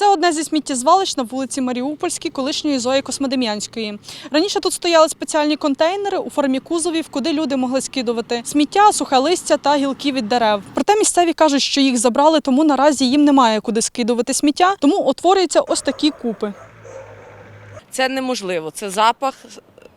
Це одне зі сміттєзвалищ на вулиці Маріупольській, колишньої Зої Космодем'янської. Раніше тут стояли спеціальні контейнери у формі кузовів, куди люди могли скидувати сміття, сухе листя та гілки від дерев. Проте місцеві кажуть, що їх забрали, тому наразі їм немає куди скидувати сміття, тому утворюються ось такі купи. Це неможливо. Це запах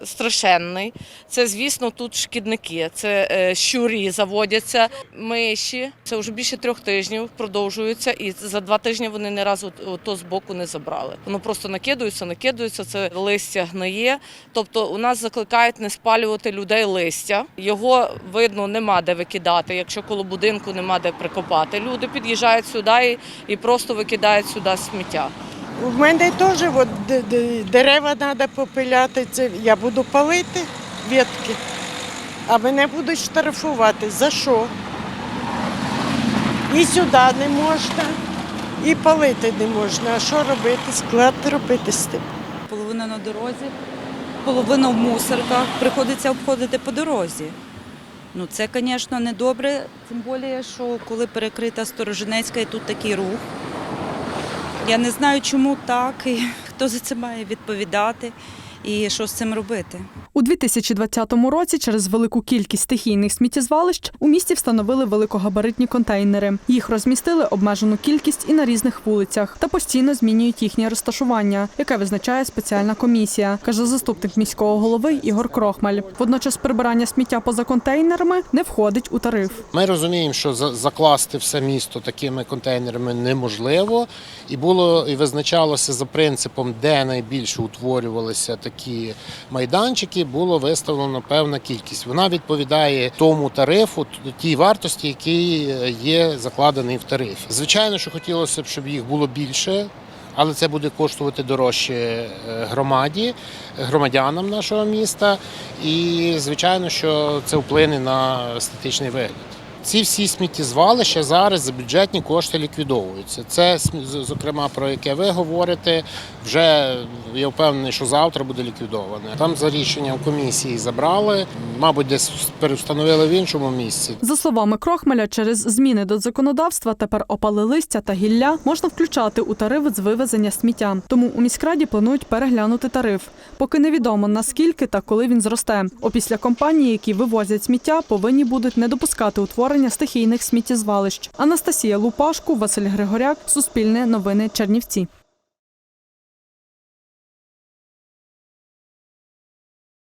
страшенний. Це, звісно, тут шкідники. Це е, щурі заводяться, миші. Це вже більше трьох тижнів продовжується, і за два тижні вони ні разу то з боку не забрали. Воно просто накидується, накидується. Це листя гниє. Тобто, у нас закликають не спалювати людей листя. Його видно нема де викидати. Якщо коло будинку нема де прикопати. Люди під'їжджають сюди і просто викидають сюди сміття. У мене теж от, дерева треба попиляти. Це я буду палити ветки, а мене будуть штрафувати. За що? І сюди не можна, і палити не можна. А що робити? Склад робити з тим. половина на дорозі, половина в мусорках, приходиться обходити по дорозі. Ну це, звісно, не добре, тим більше, що коли перекрита Сторожинецька і тут такий рух. Я не знаю, чому так, і хто за це має відповідати і що з цим робити. У 2020 році через велику кількість стихійних сміттєзвалищ у місті встановили великогабаритні контейнери. Їх розмістили обмежену кількість і на різних вулицях та постійно змінюють їхнє розташування, яке визначає спеціальна комісія, каже заступник міського голови Ігор Крохмаль. Водночас прибирання сміття поза контейнерами не входить у тариф. Ми розуміємо, що за- закласти все місто такими контейнерами неможливо, і було і визначалося за принципом, де найбільше утворювалися такі майданчики, було виставлено певна кількість. Вона відповідає тому тарифу, тій вартості, який е, є закладений в тарифі. Звичайно, що хотілося б, щоб їх було більше. Але це буде коштувати дорожче е, громаді, громадянам нашого міста, і звичайно, що це вплине на естетичний вигляд. Ці всі сміттєзвалища зараз за бюджетні кошти ліквідовуються. Це зокрема про яке ви говорите. Вже я впевнений, що завтра буде ліквідоване. Там за рішенням комісії забрали, мабуть, десь перестановили в іншому місці. За словами Крохмаля, через зміни до законодавства тепер опали листя та гілля можна включати у тариф з вивезення сміття. Тому у міськраді планують переглянути тариф. Поки невідомо наскільки та коли він зросте. Опісля компанії, які вивозять сміття, повинні будуть не допускати утворення стихійних сміттєзвалищ. Анастасія Лупашку, Василь Григоряк, Суспільне новини Чернівці.